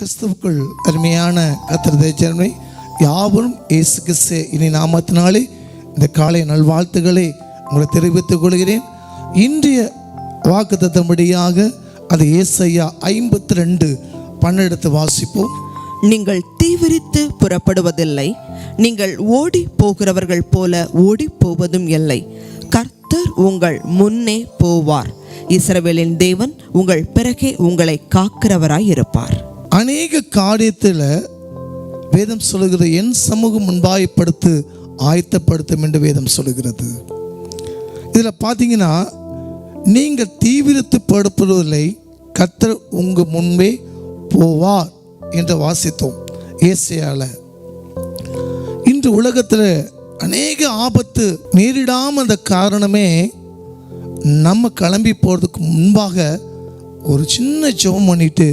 கிறிஸ்துவுக்குள் அருமையான கத்திரதை ஜனமே யாவரும் இயேசு கிறிஸ்து இனி நாமத்தினாலே இந்த காலை நல்வாழ்த்துக்களை உங்களை தெரிவித்துக் கொள்கிறேன். இன்றைய வாக்குத்தத்தம்படியாக அது ஏசையா ஐம்பத்தி ரெண்டு பன்னெடுத்து வாசிப்போம். நீங்கள் தீவிரித்து புறப்படுவதில்லை நீங்கள் ஓடி போகிறவர்கள் போல ஓடி போவதும் இல்லை. கர்த்தர் உங்கள் முன்னே போவார். இஸ்ரவேலின் தேவன் உங்கள் பிறகே உங்களை காக்கிறவராய் இருப்பார் அநேக காரியத்தில் வேதம் சொல்லுகிறது என் சமூகம் முன்பாயப்படுத்து ஆயத்தப்படுத்தும் என்று வேதம் சொல்லுகிறது. இதில் பார்த்தீங்கன்னா நீங்கள் தீவிரத்து படுப்பதில்லை கத்தர் உங்கள் முன்பே போவார் என்று வாசித்தோம் ஏசையால. இன்று உலகத்தில் அநேக ஆபத்து நேரிடாம அந்த காரணமே நம்ம கிளம்பி போகிறதுக்கு முன்பாக ஒரு சின்ன ஜெபம் பண்ணிட்டு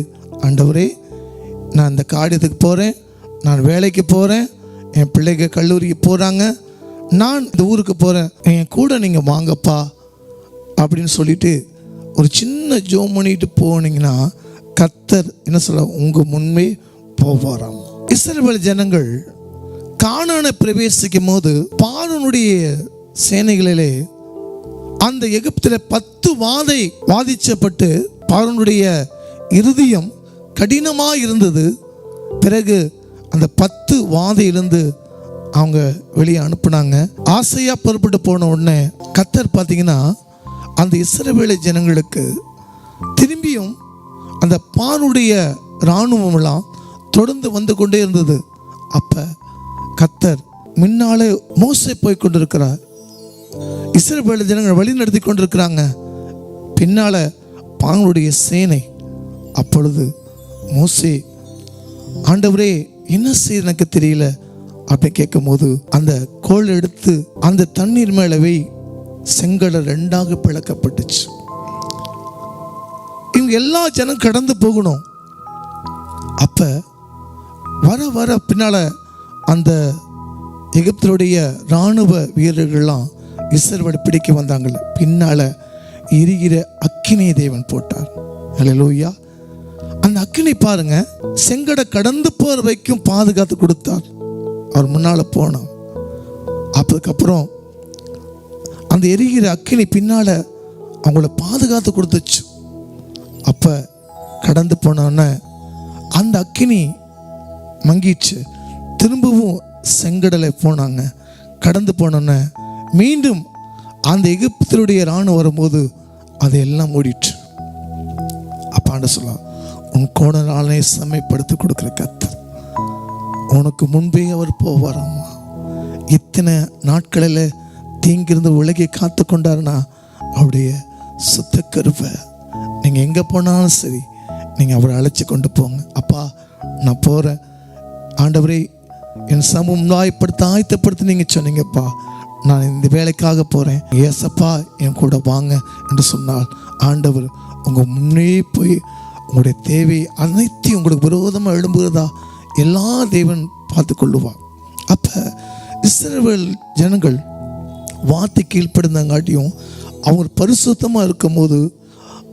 ஆண்டவரே நான் இந்த காரியத்துக்கு போகிறேன் நான் வேலைக்கு போகிறேன் என் பிள்ளைங்க கல்லூரிக்கு போகிறாங்க நான் இந்த ஊருக்கு போகிறேன் என் கூட நீங்கள் வாங்கப்பா அப்படின்னு சொல்லிட்டு ஒரு சின்ன ஜோம் பண்ணிட்டு போனீங்கன்னா கத்தர் என்ன சொல்ல உங்கள் முன்பே போவாராம். இஸ்ரேல் ஜனங்கள் காணான பிரவேசிக்கும் போது பார்வனுடைய சேனைகளிலே அந்த எகிப்தில் பத்து வாதை வாதிச்சப்பட்டு பாரனுடைய இருதயம் கடினமாக இருந்தது. பிறகு அந்த பத்து வாதையிலிருந்து அவங்க வெளியே அனுப்புனாங்க. ஆசையாக புறப்பட்டு போன உடனே கத்தர் பார்த்தீங்கன்னா அந்த இஸ்ரவேல ஜனங்களுக்கு திரும்பியும் அந்த பானுடைய இராணுவம்லாம் தொடர்ந்து வந்து கொண்டே இருந்தது. அப்போ கத்தர் முன்னாலே மோசை போய் கொண்டிருக்கிறார். இஸ்ரவேல ஜனங்கள் வழி நடத்தி கொண்டிருக்கிறாங்க. பின்னால் பானுடைய சேனை அப்பொழுது மோசே ஆண்டவரே என்ன செய்ய எனக்கு தெரியல? அப்படி கேட்கும்போது அந்த கோல் எடுத்து அந்த தண்ணீர் மேலவே செங்கடை ரெண்டாக பிளக்கப்பட்டுச்சு. இவங்க எல்லா ஜனம் கடந்து போகணும். அப்ப வர வர பின்னால அந்த எகிப்தருடைய இராணுவ வீரர்கள்லாம் இசர்வடை பிடிக்க வந்தாங்க பின்னால எரிகிற அக்கினி தேவன் போட்டார். ஹalleluya. அந்த அக்கினி பாருங்க செங்கடை கடந்து போற வரைக்கும் பாதுகாத்து கொடுத்தார். அவர் முன்னால போனோம் அதுக்கப்புறம் அந்த எரிகிற அக்கினி பின்னால அவங்கள பாதுகாத்து கொடுத்துச்சு. அப்ப கடந்து போனோன்னே அந்த அக்கினி மங்கிச்சு. திரும்பவும் செங்கடலை போனாங்க. கடந்து போனோன்னே மீண்டும் அந்த எகிப்தினுடைய இராணுவம் வரும்போது அதையெல்லாம் மூடிட்டு. அப்பாண்ட சொல்லலாம் உன் கோணலாலே செம்மைப்படுத்தி கொடுக்குற கத்தர் உனக்கு முன்பே அவர் போவாராமா இத்தனை நாட்களில் தீங்கிருந்து உலகை காத்து கொண்டாருன்னா அவருடைய சுத்த கருப்பை. நீங்கள் எங்கே போனாலும் சரி நீங்கள் அவரை அழைச்சி கொண்டு போங்க. அப்பா நான் போகிறேன் ஆண்டவரே என் சமம் முன்வாய்ப்படுத்த ஆயத்தப்படுத்தி நீங்கள் சொன்னீங்கப்பா. நான் இந்த வேலைக்காக போகிறேன் ஏசப்பா என் கூட வாங்க என்று சொன்னால் ஆண்டவர் உங்கள் முன்னே போய் உங்களுடைய தேவை அனைத்தையும் உங்களுக்கு விரோதமாக எழும்புகிறதா? எல்லா தேவன் பார்த்து கொள்ளுவார் அப்போ இஸ்ரவேல் ஜனங்கள் வார்த்தை கீழ்ப்படுந்தாங்காட்டியும் அவங்க பரிசுத்தமாக இருக்கும்போது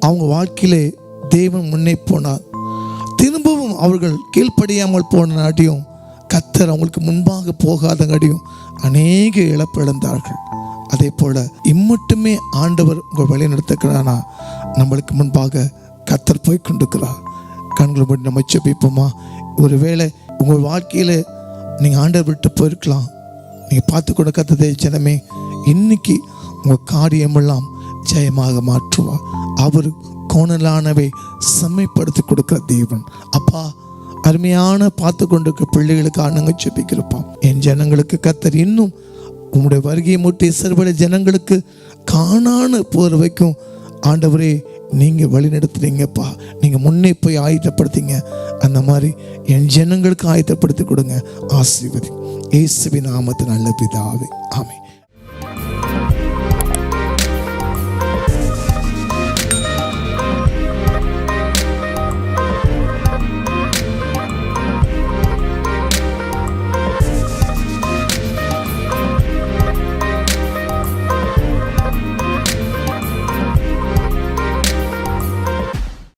அவங்க வாழ்க்கையிலே தேவன் முன்னே போனார். திரும்பவும் அவர்கள் கீழ்ப்படியாமல் போன நாட்டியும் கத்தர் அவங்களுக்கு முன்பாக போகாதங்காட்டியும் அநேக இழப்பு இழந்தார்கள். அதே போல இம்மட்டுமே ஆண்டவர் உங்கள் வழி நடத்துக்கிறானா நம்மளுக்கு முன்பாக கத்தர் போய் கொண்டிருக்கிறார். கண்களை மட்டும் நம்ம செபிப்போமா ஒருவேளை உங்கள் வாழ்க்கையில் நீங்கள் ஆண்டவர் விட்டு போயிருக்கலாம். நீங்கள் பார்த்து கொண்டு கத்ததே ஜனமே இன்னைக்கு உங்கள் காரியமெல்லாம் ஜெயமாக மாற்றுவார். அவர் கோணலானவை செம்மைப்படுத்தி கொடுக்குற தேவன். அப்பா அருமையான பார்த்து கொண்டிருக்க பிள்ளைகளுக்கு ஆனங்க செபிக்கிறப்பான் என் ஜனங்களுக்கு கத்தர் இன்னும் உங்களுடைய வருகையை மூட்டி சிறுபட ஜனங்களுக்கு காணான போகிற வரைக்கும் ஆண்டவரே நீங்கள் வழி நடத்துறீங்கப்பா நீங்கள் முன்னே போய் ஆயத்தப்படுத்திங்க. அந்த மாதிரி என் ஜனங்களுக்கு ஆயத்தப்படுத்தி கொடுங்க. ஆசீர்வதி. இயேசுவின் நாமத்து நல்ல பிதாவே. ஆமை